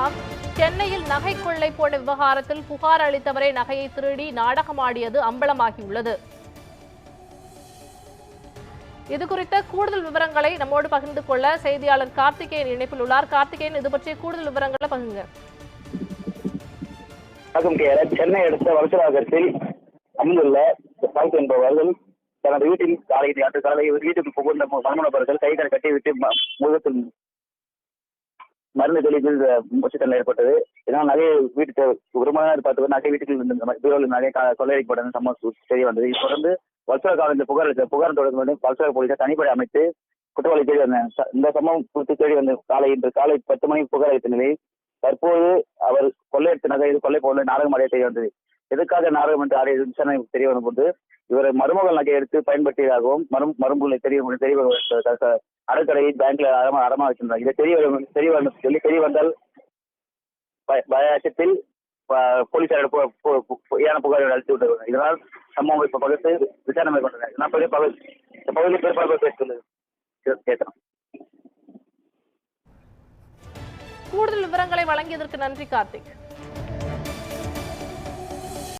ஆம், சென்னையில் நகை கொள்ளை போன விவகாரத்தில் புகார் அளித்தவரை நகையை திருடி நாடகமாடியது அம்பலமாகியுள்ளது. இது குறித்த கூடுதல் விவரங்களை நம்மோடு பகிர்ந்து கொள்ள செய்தியாளர் கார்த்திகேயன் இணைப்பில் உள்ளார். கார்த்திகேயன் இது பற்றிய கூடுதல் விவரங்களை பகிருங்க. வணக்கம் சென்னை அடுத்த வளசராகத்தில் அமைந்துள்ள என்பவர்கள் தனது வீட்டில் காலை அன்று காலை வீட்டுக்கு புகுந்த மர்ம நபர்கள் கைகளை கட்டிவிட்டு முகத்தில் மருந்து தெளிவு உச்சத்தன்மை ஏற்பட்டது. இதனால் நிறைய வீட்டுக்கு ரொம்ப நேரம் பார்த்து நகை வீட்டுக்கு இருந்த பீரோவில் நிறைய கொள்ளையடிக்கப்பட்ட சம்பவம் தெரிய வந்தது. இதை தொடர்ந்து வல்சர காவலர் புகார் புகார் தொடர்ந்து வல்சர போலீசார் தனிப்படை அமைத்து குற்றவாளி தேடி வந்தேன். இந்த சம்பவம் குறித்து தேடி வந்த காலை இன்று காலை பத்து மணிக்கு புகார் அளித்த நிலையில் தற்போது அவர் கொள்ளையடித்த நகை கொள்ளை போல நாடகம் அடைய தெரிய வந்தது. எதுக்காக நாடகம் என்று ஆடிய விசாரணை தெரிய வரும் போது இவர் மருமகள் நகை எடுத்து பயன்படுத்தியதாகவும் மரும் மரும்புகளை தெரிய தெரிய அடக்கடையை பேங்க்ல அடமா அடமா வச்சிருந்தார் இதை தெரிய வரும் தெரிய வரணும் சொல்லி தெரிய வந்தால் பயத்தில் பயாசத்தில் ப- பொய்யான புகார் அழைத்து விட்டு இதனால் சம்பவம் இப்ப பகுத்து விசாரணை மேற்கொண்டனர். நான் பெரிய பகுதி இந்த பகுதியில் பெரும்பாலும் பேசுகிறது கேட்கிறோம் கூடுதல் விவரங்களை வழங்கியதற்கு நன்றி கார்த்திக்.